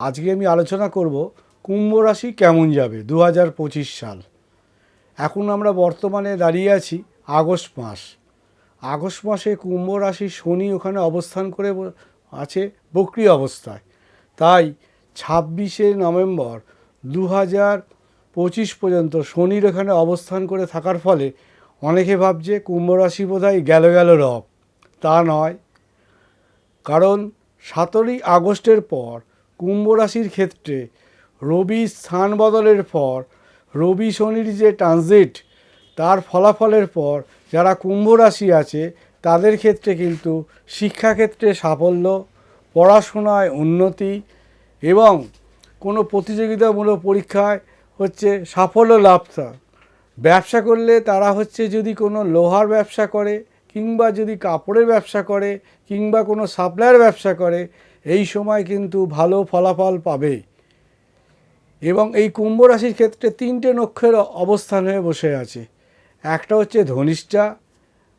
আজকে আমি আলোচনা করব কুম্ভ রাশি কেমন যাবে দু হাজার পঁচিশ সাল। এখন আমরা বর্তমানে দাঁড়িয়ে আছি আগস্ট মাস। আগস্ট মাসে কুম্ভ রাশি শনি ওখানে অবস্থান করে আছে বক্রি অবস্থায়। তাই ছাব্বিশে নভেম্বর দু পঁচিশ পর্যন্ত শনির এখানে অবস্থান করে থাকার ফলে অনেকে ভাবছে কুম্ভ রাশি বোধহয় গেল গেল রব। তা নয়। কারণ সতেরোই আগস্টের পর কুম্ভ রাশির ক্ষেত্রে রবি স্থান বদলের পর, রবি শনির যে ট্রানজিট তার ফলাফলের পর যারা কুম্ভ রাশি আছে, তাদের ক্ষেত্রে কিন্তু শিক্ষাক্ষেত্রে সাফল্য, পড়াশোনায় উন্নতি এবং কোনো প্রতিযোগিতামূলক পরীক্ষায় হচ্ছে সাফল্য লাভ তা- ব্যবসা করলে তারা হচ্ছে যদি কোনো লোহার ব্যবসা করে কিংবা যদি কাপড়ের ব্যবসা করে কিংবা কোনো সাপ্লাইয়ের ব্যবসা করে এই সময় কিন্তু ভালো ফলাফল পাবে। এবং এই কুম্ভ রাশির ক্ষেত্রে তিনটে নক্ষের অবস্থান হয়ে বসে আছে। একটা হচ্ছে ধনিষ্ঠা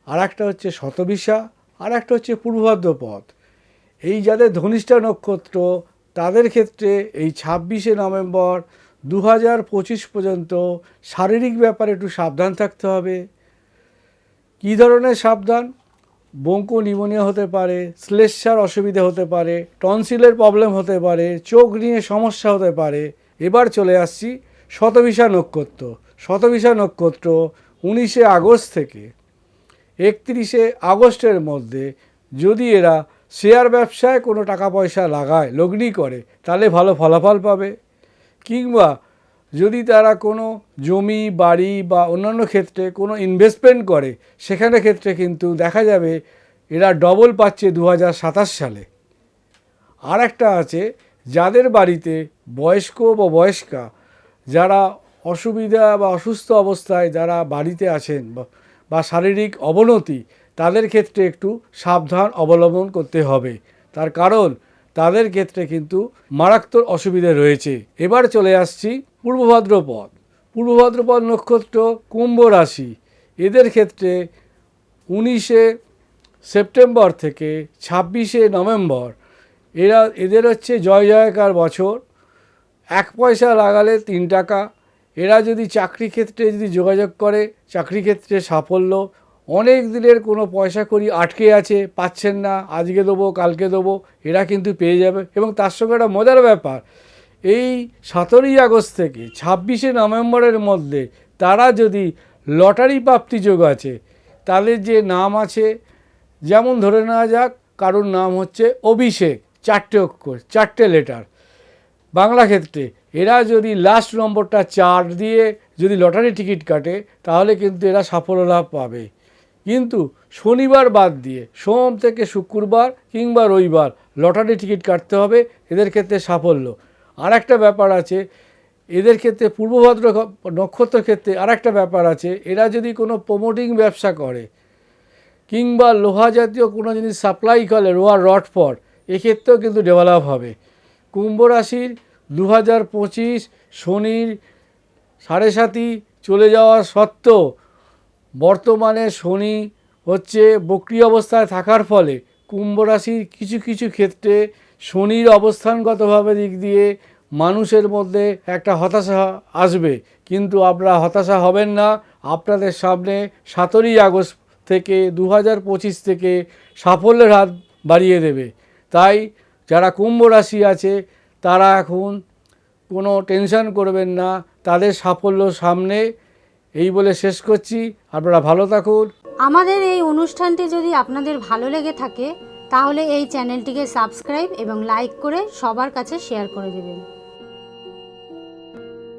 আর একটা হচ্ছে শতবিশা আর একটা হচ্ছে পূর্বভাদ্রপদ এই যাদের ধনিষ্ঠা নক্ষত্র, তাদের ক্ষেত্রে এই ছাব্বিশে নভেম্বর দু হাজার পঁচিশ পর্যন্ত শারীরিক ব্যাপারে একটু সাবধান থাকতে হবে। কী ধরনের সাবধান? বঙ্কু নিউমোনিয়া হতে পারে শ্লেষার অসুবিধা হতে পারে, টনসিলের প্রবলেম হতে পারে, চোখ নিয়ে সমস্যা হতে পারে। এবার চলে আসছি শতবিশা নক্ষত্র। শতবিশা নক্ষত্র উনিশে আগস্ট থেকে। একত্রিশে আগস্টের মধ্যে যদি এরা শেয়ার ব্যবসায় কোনো টাকা পয়সা লাগায়, লগ্নি করে, তাহলে ভালো ফলাফল পাবে। কিংবা যদি তারা কোনো জমি, বাড়ি বা অন্যান্য ক্ষেত্রে কোনো ইনভেস্টমেন্ট করে, সেখানে ক্ষেত্রে কিন্তু দেখা যাবে এরা ডবল পাচ্ছে দু হাজার সাতাশ সালে। আর একটা আছে, যাদের বাড়িতে বয়স্ক বা বয়স্কা, যারা অসুবিধা বা অসুস্থ অবস্থায় যারা বাড়িতে আছেন বা- শারীরিক অবনতি, তাদের ক্ষেত্রে একটু সাবধান অবলম্বন করতে হবে। তার কারণ, তাদের ক্ষেত্রে কিন্তু মারাত্মক অসুবিধা রয়েছে। এবার চলে আসছি পূর্ব ভাদ্রপদ পূর্ব ভাদ্রপদ নক্ষত্র, কুম্ভ রাশি, এদের ক্ষেত্রে উনিশে সেপ্টেম্বর থেকে ছাব্বিশে নভেম্বর, এরা, এদের হচ্ছে জয় জয়কার বছর। এক পয়সা লাগালে তিন টাকা। এরা যদি চাকরি ক্ষেত্রে যদি যোগাযোগ করে, চাকরি ক্ষেত্রে সাফল্য। অনেক দিনের কোনো পয়সা করি আটকে আছে, পাচ্ছেন না, আজকে দেবো, কালকে দেবো, এরা কিন্তু পেয়ে যাবে। এবং তার সঙ্গে একটা মজার ব্যাপার এই সতেরোই আগস্ট থেকে ছাব্বিশে নভেম্বরের মধ্যে তারা যদি লটারি প্রাপ্তি যোগ আছে তাদের যে নাম আছে, যেমন ধরে নেওয়া যাক, কারোর নাম হচ্ছে অভিষেক, চারটে অক্ষর, চারটে লেটার বাংলা ক্ষেত্রে এরা যদি লাস্ট নম্বরটা চার দিয়ে যদি লটারি টিকিট কাটে, তাহলে কিন্তু এরা সাফল্য লাভ পাবে। কিন্তু শনিবার বাদ দিয়ে সোম থেকে শুক্রবার কিংবা রবিবার লটারি টিকিট কাটতে হবে, এদের ক্ষেত্রে সাফল্য। আর একটা ব্যাপার আছে, এদের ক্ষেত্রে পূর্বভদ্র নক্ষত্র ক্ষেত্রে আর একটা ব্যাপার আছে, এরা যদি কোনো প্রমোটিং ব্যবসা করে, কিংবা লোহা জাতীয় কোনো জিনিস সাপ্লাই করে লোহার রড ফর এক্ষেত্রেও কিন্তু ডেভেলপ হবে। কুম্ভ রাশির দু হাজার পঁচিশ শনির সাড়ে সাতই চলে যাওয়া সত্ত্বেও, বর্তমানে শনি হচ্ছে বক্রি অবস্থায় থাকার ফলে কুম্ভ রাশির কিছু কিছু ক্ষেত্রে শনির অবস্থানগতভাবে দিক দিয়ে মানুষের মধ্যে একটা হতাশা আসবে। কিন্তু আপনারা হতাশা হবেন না। আপনাদের সামনে সতেরোই আগস্ট থেকে দু হাজার পঁচিশ থেকে সাফল্যের হাত বাড়িয়ে দেবে। তাই যারা কুম্ভ রাশি আছে, তারা এখন কোনো টেনশন করবেন না। তাদের সাফল্য সামনে। এই বলে শেষ করছি। আপনারা ভালো থাকুন। আমাদের এই অনুষ্ঠানটি যদি আপনাদের ভালো লেগে থাকে তাহলে এই চ্যানেলটিকে সাবস্ক্রাইব এবং লাইক করে সবার কাছে শেয়ার করে দেবেন।